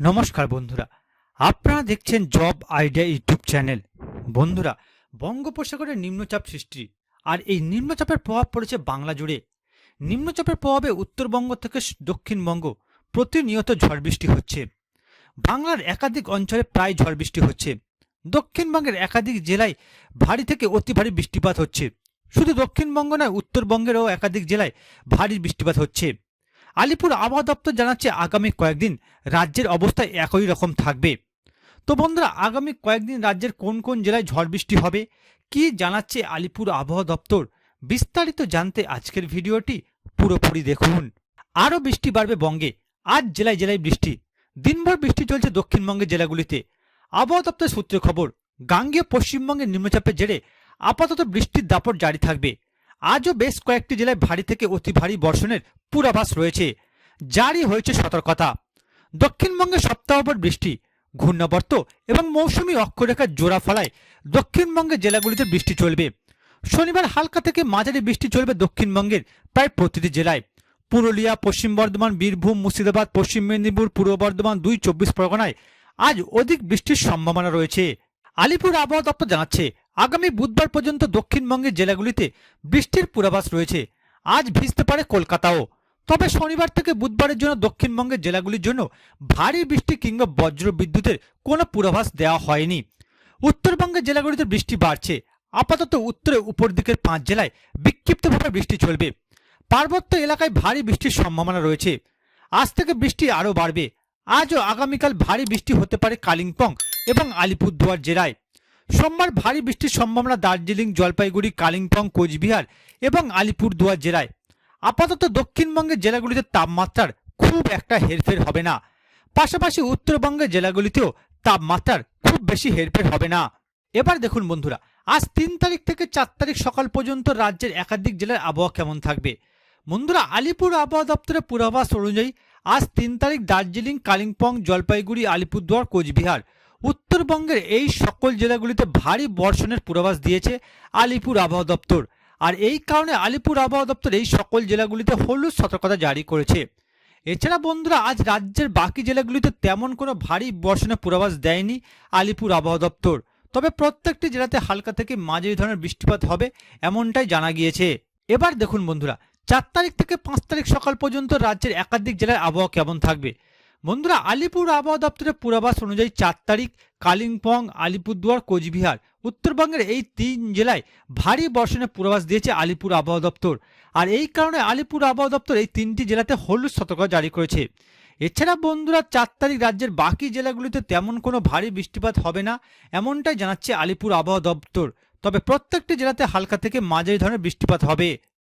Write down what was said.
নমস্কার বন্ধুরা। আপনারা দেখছেন জব আইডিয়া ইউটিউব চ্যানেল। বন্ধুরা বঙ্গোপসাগরের নিম্নচাপ সৃষ্টি আর এই নিম্নচাপের প্রভাব পড়েছে বাংলা জুড়ে। নিম্নচাপের প্রভাবে উত্তরবঙ্গ থেকে দক্ষিণবঙ্গ প্রতিনিয়ত ঝড় বৃষ্টি হচ্ছে। বাংলার একাধিক অঞ্চলে প্রায় ঝড় বৃষ্টি হচ্ছে। দক্ষিণবঙ্গের একাধিক জেলায় ভারী থেকে অতি ভারী বৃষ্টিপাত হচ্ছে। শুধু দক্ষিণবঙ্গ নয়, উত্তরবঙ্গেরও একাধিক জেলায় ভারী বৃষ্টিপাত হচ্ছে। আলিপুর আবহাওয়া দপ্তর জানাচ্ছে আগামী কয়েকদিন রাজ্যের অবস্থা একই রকম থাকবে। তো বন্ধুরা, আগামী কয়েকদিন রাজ্যের কোন কোন জেলায় ঝড় বৃষ্টি হবে, কি জানাচ্ছে আলিপুর আবহাওয়া দপ্তর, বিস্তারিত জানতে আজকের ভিডিওটি পুরোপুরি দেখুন। আরও বৃষ্টি বাড়বে বঙ্গে, আজ জেলায় জেলায় বৃষ্টি। দিনভর বৃষ্টি চলছে দক্ষিণবঙ্গের জেলাগুলিতে। আবহাওয়া দপ্তর সূত্রে খবর, গাঙ্গেয় পশ্চিমবঙ্গের নিম্নচাপের জেরে আপাতত বৃষ্টির দাপট জারি থাকবে। আজও বেশ কয়েকটি জেলায় ভারী থেকে অতি ভারী বর্ষণের পূর্বাভাস রয়েছে। জারি হয়েছে সতর্কতা। দক্ষিণবঙ্গে সপ্তাহভর বৃষ্টি, ঘূর্ণাবর্ত এবং মৌসুমী অক্ষরেখার জোড়া ফলায় দক্ষিণবঙ্গের জেলাগুলিতে বৃষ্টি চলবে। শনিবার হালকা থেকে মাঝারি বৃষ্টি চলবে দক্ষিণবঙ্গের প্রায় প্রতিটি জেলায়। পুরুলিয়া, পশ্চিম বর্ধমান, বীরভূম, মুর্শিদাবাদ, পশ্চিম মেদিনীপুর, পূর্ব বর্ধমান দুই চব্বিশ পরগনায় আজ অধিক বৃষ্টির সম্ভাবনা রয়েছে। আলিপুর আবহাওয়া দপ্তর জানাচ্ছে, আগামী বুধবার পর্যন্ত দক্ষিণবঙ্গের জেলাগুলিতে বৃষ্টির পূর্বাভাস রয়েছে। আজ ভিজতে পারে কলকাতাও। তবে শনিবার থেকে বুধবারের জন্য দক্ষিণবঙ্গের জেলাগুলির জন্য ভারী বৃষ্টি কিংবা বজ্র বিদ্যুতের কোনো পূর্বাভাস দেওয়া হয়নি। উত্তরবঙ্গের জেলাগুলিতে বৃষ্টি বাড়ছে। আপাতত উত্তরে উপর দিকের পাঁচ জেলায় বিক্ষিপ্তভাবে বৃষ্টি চলবে। পার্বত্য এলাকায় ভারী বৃষ্টির সম্ভাবনা রয়েছে। আজ থেকে বৃষ্টি আরও বাড়বে। আজও আগামীকাল ভারী বৃষ্টি হতে পারে কালিম্পং এবং আলিপুরদুয়ার জেলায়। সোমবার ভারী বৃষ্টির সম্ভাবনা দার্জিলিং, জলপাইগুড়ি, কালিম্পং, কোচবিহার এবং আলিপুরদুয়ার জেলায়। আপাতত দক্ষিণবঙ্গের জেলাগুলিতে তাপমাত্রার খুব একটা হেরফের হবে না। পাশাপাশি উত্তরবঙ্গের জেলাগুলিতেও তাপমাত্রার খুব বেশি হেরফের হবে না। এবার দেখুন বন্ধুরা, আজ তিন তারিখ থেকে চার তারিখ সকাল পর্যন্ত রাজ্যের একাধিক জেলার আবহাওয়া কেমন থাকবে? বন্ধুরা, আলিপুর আবহাওয়া দপ্তরের পূর্বাভাস অনুযায়ী আজ তিন তারিখ দার্জিলিং, কালিম্পং, জলপাইগুড়ি, আলিপুরদুয়ার, কোচবিহার, উত্তরবঙ্গের এই সকল জেলাগুলিতে ভারী বর্ষণের পূর্বাভাস দিয়েছে আলিপুর আবহাওয়া দপ্তর। আর এই কারণে আলিপুর আবহাওয়া দপ্তর এই সকল জেলাগুলিতে হলুদ সতর্কতা জারি করেছে। এছাড়া বন্ধুরা, আজ রাজ্যের বাকি জেলাগুলিতে তেমন কোনো ভারী বর্ষণের পূর্বাভাস দেয়নি আলিপুর আবহাওয়া দপ্তর। তবে প্রত্যেকটি জেলাতে হালকা থেকে মাঝারি ধরনের বৃষ্টিপাত হবে এমনটাই জানা গিয়েছে। এবার দেখুন বন্ধুরা, চার তারিখ থেকে পাঁচ তারিখ সকাল পর্যন্ত রাজ্যের একাধিক জেলার আবহাওয়া কেমন থাকবে? বন্ধুরা, আলিপুর আবহাওয়া দপ্তরের পূর্বাভাস অনুযায়ী চার তারিখ কালিম্পং, আলিপুরদুয়ার, কোচবিহার। উত্তরবঙ্গের এই তিন জেলায় ভারী বর্ষণের পূর্বাভাস দিয়েছে আলিপুর আবহাওয়া দপ্তর। আর এই কারণে আলিপুর আবহাওয়া দপ্তর এই তিনটি জেলাতে হলুদ সতর্কতা জারি করেছে। এছাড়া বন্ধুরা, চার তারিখ রাজ্যের বাকি জেলাগুলিতে তেমন কোনো ভারী বৃষ্টিপাত হবে না, এমনটাই জানাচ্ছে আলিপুর আবহাওয়া দপ্তর। তবে প্রত্যেকটি জেলাতে হালকা থেকে মাঝারি ধরনের বৃষ্টিপাত হবে।